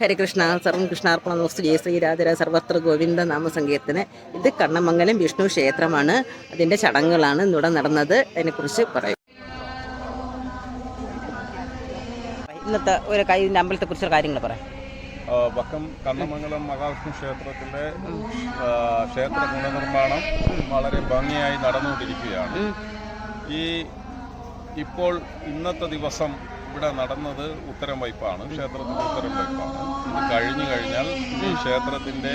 ഹരികൃഷ്ണ സർവം കൃഷ്ണാർപ്പണ നോസ് ജയ ശ്രീരാധര സർവത്ര ഗോവിന്ദ നാമസങ്കീർത്തന ഇത് കണ്ണമംഗലം വിഷ്ണു ക്ഷേത്രമാണ്. അതിന്റെ ചടങ്ങുകളാണ് ഇന്നിവിടെ നടന്നത്. അതിനെക്കുറിച്ച് പറയും. ഇന്നത്തെ ഒരു കൈ അമ്പലത്തെ കുറിച്ചുള്ള കാര്യങ്ങൾ പറയാം വക്കം കണ്ണമംഗലം മഹാവിഷ്ണു ക്ഷേത്രത്തിലെ ക്ഷേത്ര പുനർനിർമ്മാണം വളരെ ഭംഗിയായി നടന്നുകൊണ്ടിരിക്കുകയാണ്. ഈ ഇപ്പോൾ ഇന്നത്തെ ദിവസം ഇവിടെ നടന്നത് ഉത്തരം വൈപ്പാണ് ക്ഷേത്രത്തിന്റെ ഉത്തരം വൈപ്പാണ് ഇത് കഴിഞ്ഞു കഴിഞ്ഞാൽ ഈ ക്ഷേത്രത്തിന്റെ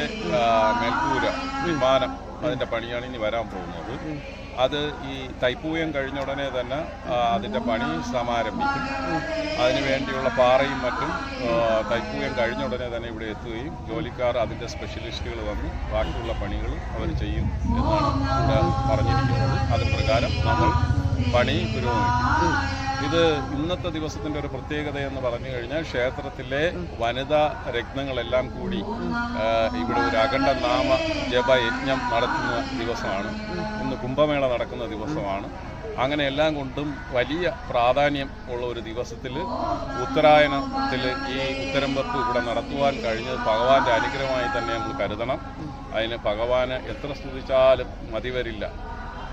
മേൽക്കൂര വിമാനം അതിന്റെ പണിയാണ് ഇനി വരാൻ പോകുന്നത്. അത് ഈ തൈപ്പൂയം കഴിഞ്ഞ ഉടനെ തന്നെ അതിന്റെ പണി സമാരംഭിക്കും. അതിനു വേണ്ടിയുള്ള പാറയും മറ്റും തൈപ്പൂയം കഴിഞ്ഞ ഉടനെ തന്നെ ഇവിടെ എത്തുകയും ജോലിക്കാർ അതിന്റെ സ്പെഷ്യലിസ്റ്റുകൾ വന്ന് ബാക്കിയുള്ള പണികൾ അവർ ചെയ്യും എന്നാണ് ഇവിടെ പറഞ്ഞിരിക്കുന്നത്. അത് പ്രകാരം നമ്മൾ പണി പുരോഗമിക്കും. ഇത് ഇന്നത്തെ ദിവസത്തിന്റെ ഒരു പ്രത്യേകത എന്ന് പറഞ്ഞു കഴിഞ്ഞാൽ ക്ഷേത്രത്തിലെ വനിതാ രത്നങ്ങളെല്ലാം കൂടി ഇവിടെ ഒരു അഖണ്ഡ നാമ ജപ യജ്ഞം നടത്തുന്ന ദിവസമാണ്. ഇന്ന് കുംഭമേള നടക്കുന്ന ദിവസമാണ്. അങ്ങനെ എല്ലാം കൊണ്ടും വലിയ പ്രാധാന്യം ഉള്ള ഒരു ദിവസത്തിൽ ഉത്തരായണത്തിൽ ഈ ഉത്തരമ്പത്ത് ഇവിടെ നടത്തുവാൻ കഴിഞ്ഞത് ഭഗവാന്റെ അനുഗ്രഹമായി തന്നെ നമ്മൾ കരുതണം. അതിന് ഭഗവാന് എത്ര സ്തുതിച്ചാലും മതി വരില്ല.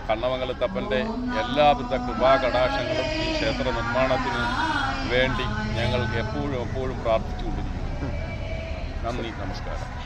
കണ്ണമംഗലത്തപ്പന്റെ എല്ലാവിധ കൃപാകടാശങ്ങളും ഈ ക്ഷേത്ര നിർമ്മാണത്തിന് വേണ്ടി ഞങ്ങൾ എപ്പോഴും എപ്പോഴും പ്രാർത്ഥിച്ചുകൊണ്ടിരിക്കുന്നു. നന്ദി നമസ്കാരം.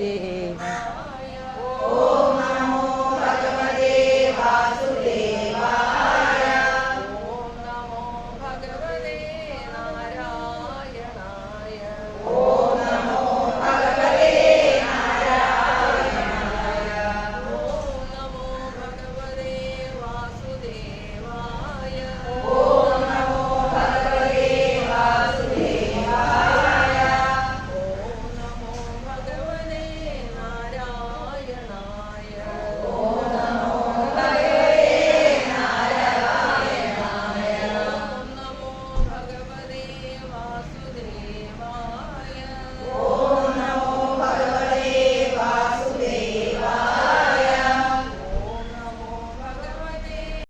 对